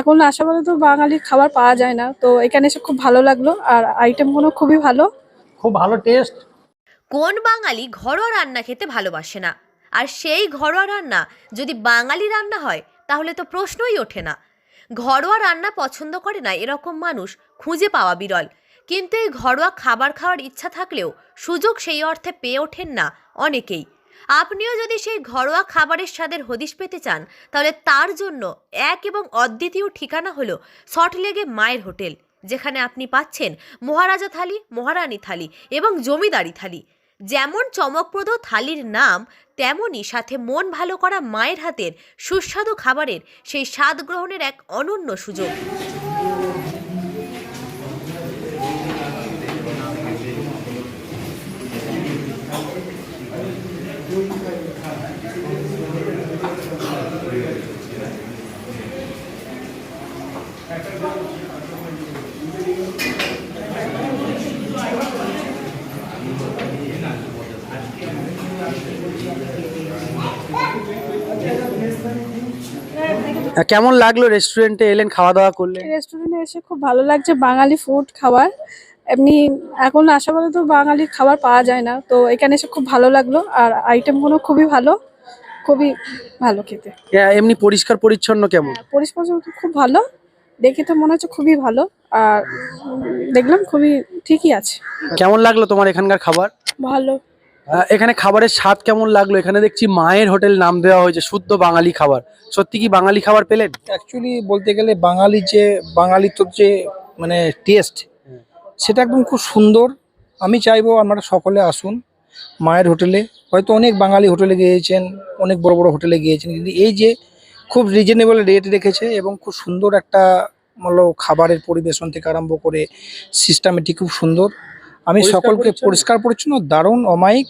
এখন আশাবাদে তো বাঙালি খাবার পাওয়া যায় না। তো এখানে এসে খুব ভালো লাগল আর আইটেমগুলো খুবই ভালো। খুব ভালো টেস্ট কোন বাঙালি ঘরোয়া রান্না খেতে ভালোবাসে না? আর সেই ঘরোয়া রান্না যদি বাঙালি রান্না হয় তাহলে তো প্রশ্নই ওঠে না। ঘরোয়া রান্না পছন্দ করে না এরকম মানুষ খুঁজে পাওয়া বিরল। কিন্তু এই ঘরোয়া খাবার খাওয়ার ইচ্ছা থাকলেও সুযোগ সেই অর্থে পেয়ে ওঠেন না অনেকেই। আপনিও যদি সেই ঘরোয়া খাবারের স্বাদের হদিশ পেতে চান, তাহলে তার জন্য এক এবং অদ্বিতীয় ঠিকানা হলো সল্টলেগে মায়ের হোটেল, যেখানে আপনি পাচ্ছেন মহারাজা থালি, মহারানী থালি এবং জমিদারি থালি। যেমন চমকপ্রদ থালির নাম তেমনই সাথে মন ভালো করা মায়ের হাতের সুস্বাদু খাবারের সেই স্বাদ গ্রহণের এক অনন্য সুযোগ। কেমন লাগল রেস্টুরেন্টে এলেন খাওয়া দাওয়া করলেন রেস্টুরেন্টে এসে খুব ভালো লাগছে বাঙালি ফুড খাবার এমনি এখন আশাবাদে তো বাঙালি খাবার পাওয়া যায় না তো এখানে এসে খুব ভালো লাগল। আর আইটেমগুলো খুবই ভালো খুবই ভালো খেতে। এমনি পরিষ্কার পরিচ্ছন্ন কেমন পরিষ্কার পরিচ্ছন্ন খুব ভালো দেখে তো মনে হচ্ছে খুবই ভালো আর দেখলাম খুবই ঠিকই আছে। কেমন লাগল তোমার এখানকার খাবার? ভালো। আহ, এখানে খাবারের স্বাদ কেমন লাগল? এখানে দেখছি মায়ের হোটেল নাম দেওয়া হয়েছে শুদ্ধ বাঙালি খাবার। সত্যি কি বাঙালি খাবার পেলেন? অ্যাকচুয়ালি বলতে গেলে বাঙালি যে বাঙালি তো যে মানে টেস্ট সেটা একদম খুব সুন্দর। আমি চাইব আপনারা সকলে আসুন মায়ের হোটেলে। হয়তো অনেক বাঙালি হোটেলে গিয়েছেন অনেক বড় বড় হোটেলে গিয়েছেন কিন্তু এই যে খুব রিজনেবল রেট রেখেছে এবং খুব সুন্দর একটা মূল্য খাবারের পরিবেশন থেকে আরম্ভ করে সিস্টেমেটিক খুব সুন্দর। আমি সকলকে পরিষ্কার পরিচ্ছন্ন দারুণ অমায়িক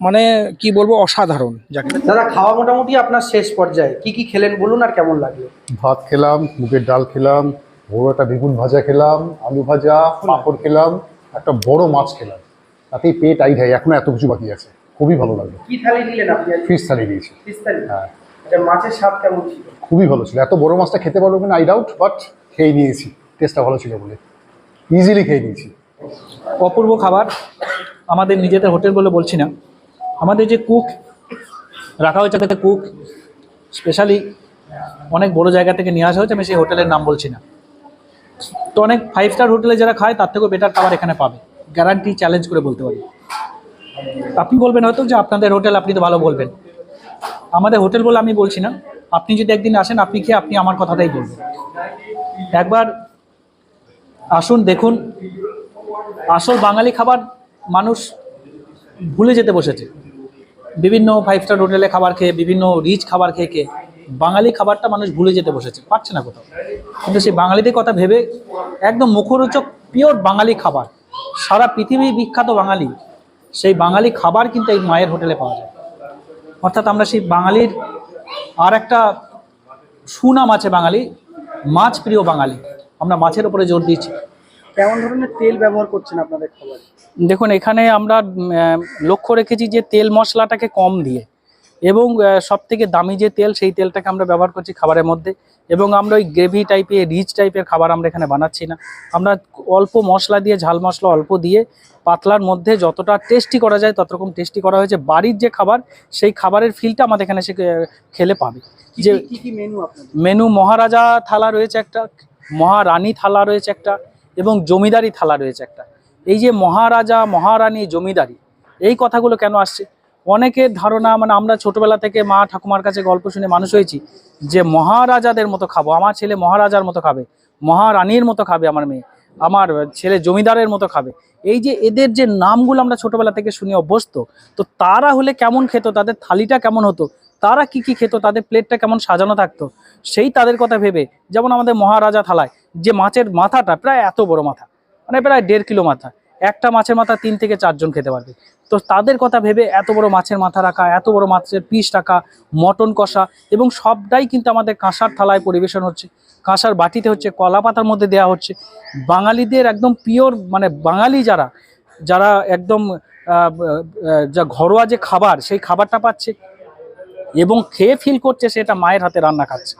মানে কি বলব অসাধারণ। যাকে দাদা খাওয়া মোটামুটি আপনার শেষ পর্যায়ে। কি কি খেলেন বলুন আর কেমন লাগল? ভাত খেলাম মুগের ডাল খেলাম বড় একটা বেগুন ভাজা খেলাম আলু ভাজা পাঁপড় খেলাম একটা বড় মাছ খেলাম। তাতেই পেট আই যায় এখনও এত কিছু বাকি আছে। খুবই ভালো লাগল। কি থালি নিলেন আপনি? ফিশ থালি দিয়েছি। ফিশ থালি। হ্যাঁ। আচ্ছা মাছের স্বাদ কেমন ছিল? খুবই ভালো ছিল। এত বড় মাছটা খেতে পারব কিনা আই ডাউট বাট খেয়ে নিয়েছি। টেস্টটা ভালো ছিল বলে। ইজিলি খেয়ে নিয়েছি। অপূর্ব খাবার। আমাদের নিজেদের হোটেল বলে বলছি না। আমাদের যে কুক রাখা হয়েছে তাতে কুক স্পেশালি অনেক বড় জায়গা থেকে নিয়ে আসা হয়েছে আমি সেই হোটেলের নাম বলছি না। তো অনেক ফাইভ স্টার হোটেলে যারা খায় তার থেকেও বেটার খাবার এখানে পাবে। গ্যারান্টি চ্যালেঞ্জ করে বলতে পারি। আপনি বলবেন হয়তো যে আপনাদের হোটেল আপনি তো ভালো বলবেন। আমাদের হোটেল বলে আমি বলছি না। আপনি যদি একদিন আসেন, আপনি খেয়ে আপনি আমার কথাটাই বলবেন। একবার আসুন, দেখুন। আসল বাঙালি খাবার মানুষ ভুলে যেতে বসেছে। বিভিন্ন ফাইভ স্টার হোটেলে খাবার খেয়ে, বিভিন্ন রিচ খাবার খেয়ে খেয়ে বাঙালি খাবারটা মানুষ ভুলে যেতে বসেছে। পারছে না কোথাও। কিন্তু সেই বাঙালিদের কথা ভেবে একদম মুখরোচক পিওর বাঙালি খাবার। সারা পৃথিবী বিখ্যাত বাঙালি। সেই বাঙালি খাবার কিন্তু এই মায়ের হোটেলে পাওয়া যায়। অর্থাৎ আমরা সেই বাঙালির আর একটা সুনাম আছে বাঙালি মাছ প্রিয় বাঙালি। আমরা মাছের উপরে জোর দিচ্ছি কেমন ধরনের তেল ব্যবহার করছেন আপনাদের খাবারে? দেখুন এখানে আমরা লক্ষ্য রেখেছি যে তেল মশলাটাকে কম দিয়ে। এবং সব থেকে দামি যে তেল সেই তেলটাকে আমরা ব্যবহার করছি খাবারের মধ্যে। এবং আমরা ওই গ্রেভি টাইপের রিচ টাইপের খাবার আমরা এখানে বানাচ্ছি না। আমরা অল্প মশলা দিয়ে ঝাল মশলা অল্প দিয়ে পাতলার মধ্যে যতটা টেস্টি করা যায় ততরকম টেস্টি করা হয়েছে। বাড়ির যে খাবার সেই খাবারের ফিলটা আমাদের এখানে সে খেলে পাবে। যে কি কি মেনু মেনু মহারাজা থালা রয়েছে একটা মহারানী থালা রয়েছে একটা এবং জমিদারি থালা রয়েছে একটা। এই যে মহারাজা মহারানী জমিদারি এই কথাগুলো কেন আসছে? অনেকের ধারণা মানে আমরা ছোটবেলা থেকে মা ঠাকুমার কাছে গল্প শুনে মানুষ হয়েছি যে মহারাজাদের মতো খাব, আমার ছেলে মহারাজার মতো খাবে, মহারানীর মতো খাবে আমার মেয়ে, আমার ছেলে জমিদারের মতো খাবে। এই যে এদের যে নামগুলো আমরা ছোটবেলা থেকে শুনে অভ্যস্ত, তো তারা হলে কেমন খেত, তাদের থালিটা কেমন হতো, তারা কি কি খেত, তাদের প্লেটটা কেমন সাজানো থাকতো, সেই তাদের কথা ভেবে, যেমন আমাদের মহারাজা থালায়, যে মাছের মাথাটা প্রায় এত বড় মাথা মানে প্রায় দেড় কিলো মাথা একটা মাছের মাথা তিন থেকে চারজন খেতে পারবে। তো তাদের কথা ভেবে এত বড় মাছের মাথা রাখা, এত বড় মাছের পিস রাখা, মটন কষা এবং সবটাই কিন্তু আমাদের কাঁসার থালায় পরিবেশন হচ্ছে। কাঁসার বাটিতে হচ্ছে কলা পাতার মধ্যে দেওয়া হচ্ছে। বাঙালিদের একদম পিওর মানে বাঙালি যারা যারা একদম যা ঘরোয়া যে খাবার, সেই খাবারটা পাচ্ছে এবং খেয়ে ফিল করছে সেটা মায়ের হাতে রান্না খাচ্ছে।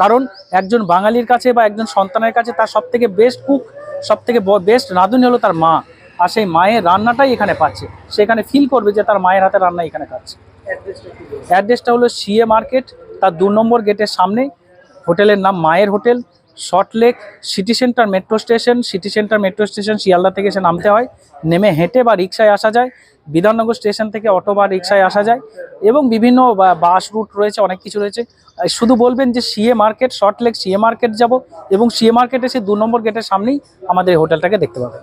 কারণ একজন বাঙালির কাছে বা একজন সন্তানের কাছে তার সব থেকে বেস্ট কুক সব থেকে বেস্ট রাঁধুনি হলো তার মা। আর সেই মায়ের রান্নাটাই এখানে পাচ্ছে। সেখানে ফিল করবে যে তার মায়ের হাতে রান্না এখানে খাচ্ছে অ্যাড্রেসটা হলো সিএ মার্কেট তার দু নম্বর গেটের সামনে হোটেলের নাম মায়ের hotel Salt Lake City Centre metro station City Centre metro station Sealdah থেকে এসে নামতে হয়। নেমে হেঁটে বা রিক্সায় আসা যায়। বিধাননগর স্টেশন থেকে অটো বা রিক্সায় আসা যায়। এবং বিভিন্ন বাস রুট রয়েছে, অনেক কিছু রয়েছে। শুধু বলবেন যে CA market Salt Lake CA market যাব এবং সিএ মার্কেট এসে দু নম্বর গেটের সামনেই আমাদের হোটেলটাকে দেখতে পাবেন।